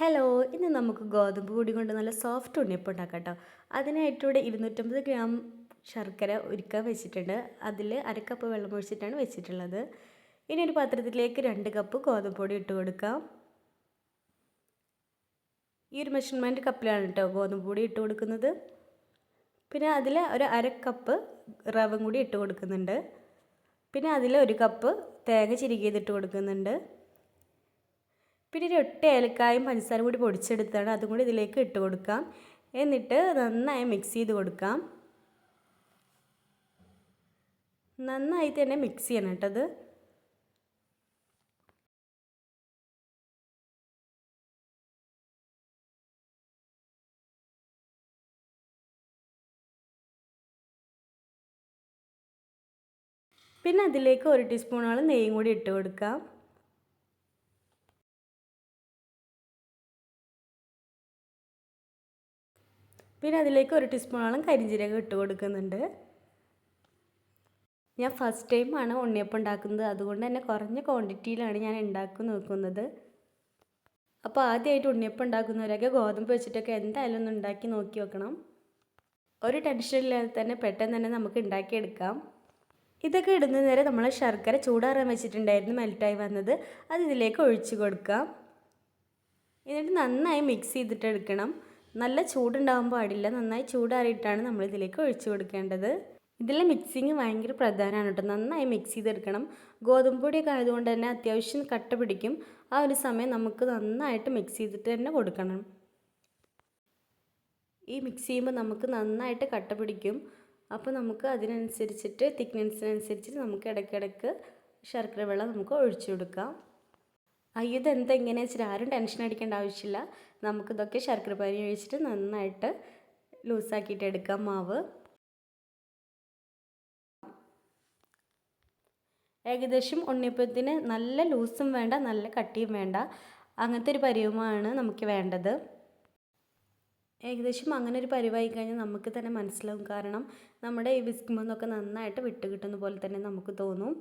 Hello ഇന്ന് നമുക്ക് ഗോതമ്പ് പൊടി കൊണ്ട് നല്ല സോഫ്റ്റ് ഉണ്ണിയപ്പം ഉണ്ടാക്കാം കേട്ടോ അതിനായിട്ടിവിടെ ഇരുന്നൂറ്റമ്പത് ഗ്രാം ശർക്കര ഒരുക്കാൻ വെച്ചിട്ടുണ്ട്. അതിൽ അരക്കപ്പ് വെള്ളം ഒഴിച്ചിട്ടാണ് വെച്ചിട്ടുള്ളത്. ഇനി ഒരു പാത്രത്തിലേക്ക് രണ്ട് കപ്പ് ഗോതമ്പ് പൊടി ഇട്ട് കൊടുക്കാം. ഈ ഒരു മെഷർമെന്റ് കപ്പിലാണ് കേട്ടോ ഗോതമ്പ് പൊടി ഇട്ട് കൊടുക്കുന്നത്. പിന്നെ അതിൽ ഒരു അര കപ്പ് റവ കൂടി ഇട്ട് കൊടുക്കുന്നുണ്ട്. പിന്നെ അതിൽ ഒരു കപ്പ് തേങ്ങ ചിരികിയതിട്ട് കൊടുക്കുന്നുണ്ട്. പിന്നെ ഒരു ഒറ്റ ഏലക്കായും പഞ്ചസാരയും കൂടി പൊടിച്ചെടുത്താണ് അതും കൂടി ഇതിലേക്ക് ഇട്ട് കൊടുക്കാം. എന്നിട്ട് നന്നായി മിക്സ് ചെയ്ത് കൊടുക്കാം. നന്നായി തന്നെ മിക്സ് ചെയ്യണം കേട്ടത് പിന്നെ അതിലേക്ക് ഒരു ടീസ്പൂണോളം നെയ്യും കൂടി ഇട്ട് കൊടുക്കാം. പിന്നെ അതിലേക്ക് ഒരു ടീസ്പൂണോളം കരിഞ്ജീരകം ഇട്ട് കൊടുക്കുന്നുണ്ട്. ഞാൻ ഫസ്റ്റ് ടൈമാണ് ഉണ്ണിയപ്പം ഉണ്ടാക്കുന്നത്. അതുകൊണ്ട് തന്നെ കുറഞ്ഞ ക്വാണ്ടിറ്റിയിലാണ് ഞാൻ ഉണ്ടാക്കി നോക്കുന്നത്. അപ്പോൾ ആദ്യമായിട്ട് ഉണ്ണിയപ്പം ഉണ്ടാക്കുന്നവരൊക്കെ ഗോതമ്പ് വെച്ചിട്ടൊക്കെ എന്തായാലും ഒന്ന് ഉണ്ടാക്കി നോക്കി വെക്കണം. ഒരു ടെൻഷനില്ലാതെ തന്നെ പെട്ടെന്ന് തന്നെ നമുക്ക് ഉണ്ടാക്കിയെടുക്കാം. ഇതൊക്കെ ഇടുന്ന നേരം നമ്മൾ ശർക്കര ചൂടാറാൻ വെച്ചിട്ടുണ്ടായിരുന്നു മെൽറ്റായി വന്നത്. അത് ഇതിലേക്ക് ഒഴിച്ചു കൊടുക്കാം. എന്നിട്ട് നന്നായി മിക്സ് ചെയ്തിട്ട് എടുക്കണം. നല്ല ചൂടുണ്ടാകാൻ പാടില്ല. നന്നായി ചൂടാറിയിട്ടാണ് നമ്മൾ ഇതിലേക്ക് ഒഴിച്ചു കൊടുക്കേണ്ടത്. ഇതിലെ മിക്സിങ് ഭയങ്കര പ്രധാനമാണ് കേട്ടോ. നന്നായി മിക്സ് ചെയ്തെടുക്കണം. ഗോതമ്പ് പൊടിയൊക്കെ ആയതുകൊണ്ട് തന്നെ അത്യാവശ്യം കട്ട പിടിക്കും. ആ ഒരു സമയം നമുക്ക് നന്നായിട്ട് മിക്സ് ചെയ്തിട്ട് തന്നെ കൊടുക്കണം. ഈ മിക്സ് ചെയ്യുമ്പോൾ നമുക്ക് നന്നായിട്ട് കട്ട പിടിക്കും. അപ്പോൾ നമുക്ക് അതിനനുസരിച്ചിട്ട് തിക്നെസ്സിനനുസരിച്ചിട്ട് നമുക്ക് ഇടയ്ക്കിടയ്ക്ക് ശർക്കര വെള്ളം നമുക്ക് ഒഴിച്ചു കൊടുക്കാം. അയ്യോ എന്താ ഇങ്ങനെ? വെച്ചിട്ട് ആരും ടെൻഷൻ അടിക്കേണ്ട ആവശ്യമില്ല. നമുക്കിതൊക്കെ ശർക്കര പാനി ഒഴിച്ചിട്ട് നന്നായിട്ട് ലൂസാക്കിയിട്ട് എടുക്കാം മാവ്. ഏകദേശം ഉണ്ണിയപ്പത്തിന് നല്ല ലൂസും വേണ്ട നല്ല കട്ടിയും വേണ്ട. അങ്ങനത്തെ ഒരു പരിവമാണ് നമുക്ക് വേണ്ടത്. ഏകദേശം അങ്ങനെ ഒരു പരിവായി കഴിഞ്ഞാൽ നമുക്ക് തന്നെ മനസ്സിലാവും. കാരണം നമ്മുടെ ഈ വിസ്കുമെന്നൊക്കെ നന്നായിട്ട് വിട്ടുകിട്ടുന്ന പോലെ തന്നെ നമുക്ക് തോന്നും.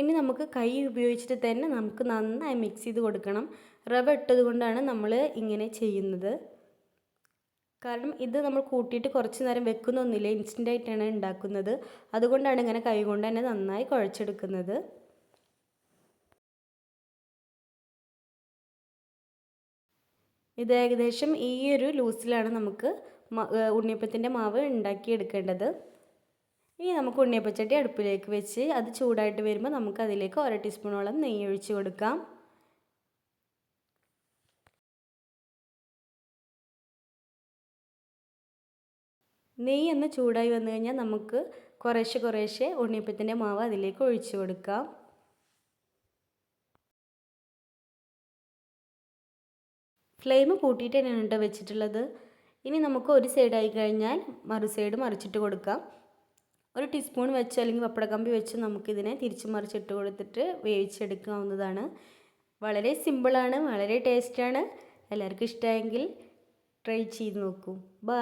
ഇനി നമുക്ക് കൈ ഉപയോഗിച്ചിട്ട് തന്നെ നമുക്ക് നന്നായി മിക്സ് ചെയ്ത് കൊടുക്കണം. റവ ഇട്ടത് കൊണ്ടാണ് നമ്മൾ ഇങ്ങനെ ചെയ്യുന്നത്. കാരണം ഇത് നമ്മൾ കൂട്ടിയിട്ട് കുറച്ച് നേരം വെക്കുന്നൊന്നുമില്ല. ഇൻസ്റ്റന്റ് ആയിട്ടാണ് ഉണ്ടാക്കുന്നത്. അതുകൊണ്ടാണ് ഇങ്ങനെ കൈ കൊണ്ട് തന്നെ നന്നായി കുഴച്ചെടുക്കുന്നത്. ഇത് ഏകദേശം ഈ ഒരു ലൂസിലാണ് നമുക്ക് ഉണ്ണിയപ്പത്തിന്റെ മാവ് ഉണ്ടാക്കിയെടുക്കേണ്ടത്. ഇനി നമുക്ക് ഉണ്ണിയപ്പച്ചട്ടി അടുപ്പിലേക്ക് വെച്ച് അത് ചൂടായിട്ട് വരുമ്പോൾ നമുക്ക് അതിലേക്ക് ഒര ടീസ്പൂണോളം നെയ്യ് ഒഴിച്ചു കൊടുക്കാം. നെയ്യ് ഒന്ന് ചൂടായി വന്നു കഴിഞ്ഞാൽ നമുക്ക് കുറേശ്ശെ കുറേശ്ശെ ഉണ്ണിയപ്പത്തിന്റെ മാവ് അതിലേക്ക് ഒഴിച്ചു കൊടുക്കാം. ഫ്ലെയിം കൂട്ടിയിട്ട് തന്നെയാണ് കേട്ടോ വെച്ചിട്ടുള്ളത്. ഇനി നമുക്ക് ഒരു സൈഡായി കഴിഞ്ഞാൽ മറു സൈഡ് മറിച്ചിട്ട് കൊടുക്കാം. ഒരു ടീസ്പൂൺ വെച്ച് അല്ലെങ്കിൽ പപ്പടക്കമ്പി വെച്ച് നമുക്കിതിനെ തിരിച്ചു മറിച്ചിട്ട് കൊടുത്തിട്ട് വേവിച്ചെടുക്കാവുന്നതാണ്. വളരെ സിമ്പിളാണ് വളരെ ടേസ്റ്റാണ് എല്ലാവർക്കും ഇഷ്ടമായെങ്കിൽ ട്രൈ ചെയ്ത് നോക്കൂ. ബൈ